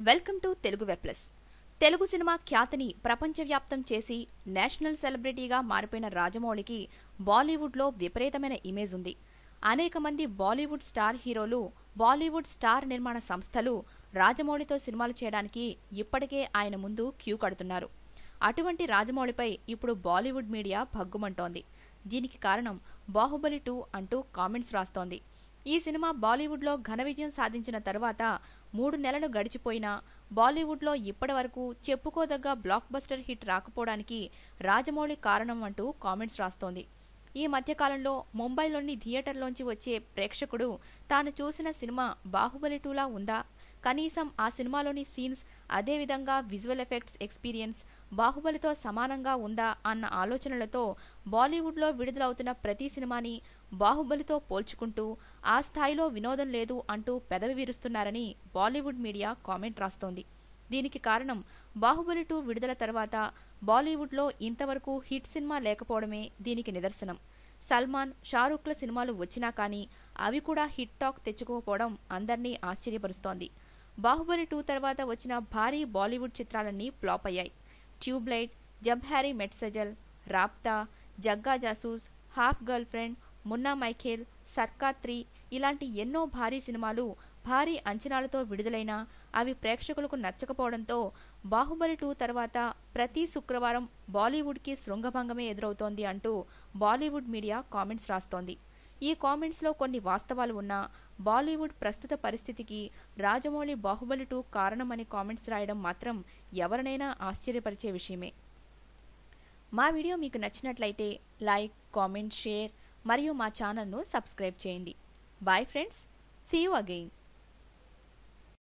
Welcome వెప్లెస్ Telugu cinema ఖ్యాతిని ప్రపంచవ్యాప్తం చేసి నేషనల్ సెలబ్రిటీగా మారిపోయిన రాజమౌళికి బాలీవుడ్లో విపరీతమైన ఇమేజ్ ఉంది. అనేక మంది బాలీవుడ్ స్టార్ హీరోలు బాలీవుడ్ స్టార్ నిర్మాణ సంస్థలు రాజమౌళితో సినిమాలు చేయడానికి ఇప్పటికే ఆయన ముందు క్యూ కడుతున్నారు. అటువంటి రాజమౌళిపై ఇప్పుడు బాలీవుడ్ మీడియా భగ్గుమంటోంది. దీనికి కారణం బాహుబలి టూ అంటూ కామెంట్స్ రాస్తోంది. ఈ సినిమా బాలీవుడ్లో ఘన విజయం సాధించిన తరువాత మూడు నెలలు గడిచిపోయినా బాలీవుడ్లో ఇప్పటివరకు చెప్పుకోదగ్గ బ్లాక్ బస్టర్ హిట్ రాకపోవడానికి రాజమౌళి కారణం అంటూ కామెంట్స్ రాస్తోంది. ఈ మధ్యకాలంలో ముంబైలోని థియేటర్లోంచి వచ్చే ప్రేక్షకుడు తాను చూసిన సినిమా బాహుబలి టూలా ఉందా కనీసం ఆ సినిమాలోని సీన్స్ అదేవిధంగా విజువల్ ఎఫెక్ట్స్ ఎక్స్పీరియన్స్ బాహుబలితో సమానంగా ఉందా అన్న ఆలోచనలతో బాలీవుడ్లో విడుదలవుతున్న ప్రతి సినిమాని బాహుబలితో పోల్చుకుంటూ ఆ స్థాయిలో వినోదం లేదు అంటూ పెదవి విరుస్తున్నారని బాలీవుడ్ మీడియా కామెంట్ రాస్తోంది. దీనికి కారణం బాహుబలి టూ విడుదల తర్వాత బాలీవుడ్లో ఇంతవరకు హిట్ సినిమా లేకపోవడమే దీనికి నిదర్శనం. సల్మాన్ షారూఖ్ల సినిమాలు వచ్చినా కానీ అవి కూడా హిట్ టాక్ తెచ్చుకోకపోవడం అందరినీ ఆశ్చర్యపరుస్తోంది. బాహుబలి టూ తర్వాత వచ్చిన భారీ బాలీవుడ్ చిత్రాలన్నీ ఫ్లాప్ అయ్యాయి. ట్యూబ్లైట్ జబ్ హ్యారీ మెట్సజల్ రాప్తా జగ్గా జాసూస్ హాఫ్ గర్ల్ ఫ్రెండ్ మున్నా మైఖేల్ సర్కార్ త్రీ ఇలాంటి ఎన్నో భారీ సినిమాలు భారీ అంచనాలతో విడుదలైనా అవి ప్రేక్షకులకు నచ్చకపోవడంతో బాహుబలి టూ తర్వాత ప్రతి శుక్రవారం బాలీవుడ్కి శృంగభంగమే ఎదురవుతోంది అంటూ బాలీవుడ్ మీడియా కామెంట్స్ రాస్తోంది. ఈ కామెంట్స్లో కొన్ని వాస్తవాలు ఉన్నా బాలీవుడ్ ప్రస్తుత పరిస్థితికి రాజమౌళి బాహుబలి టూ కారణమని కామెంట్స్ రాయడం మాత్రం ఎవరినైనా ఆశ్చర్యపరిచే విషయమే. మా వీడియో మీకు నచ్చినట్లయితే లైక్ కామెంట్ షేర్ మరియు మా ఛానల్ను సబ్స్క్రైబ్ చేయండి. Bye friends see you again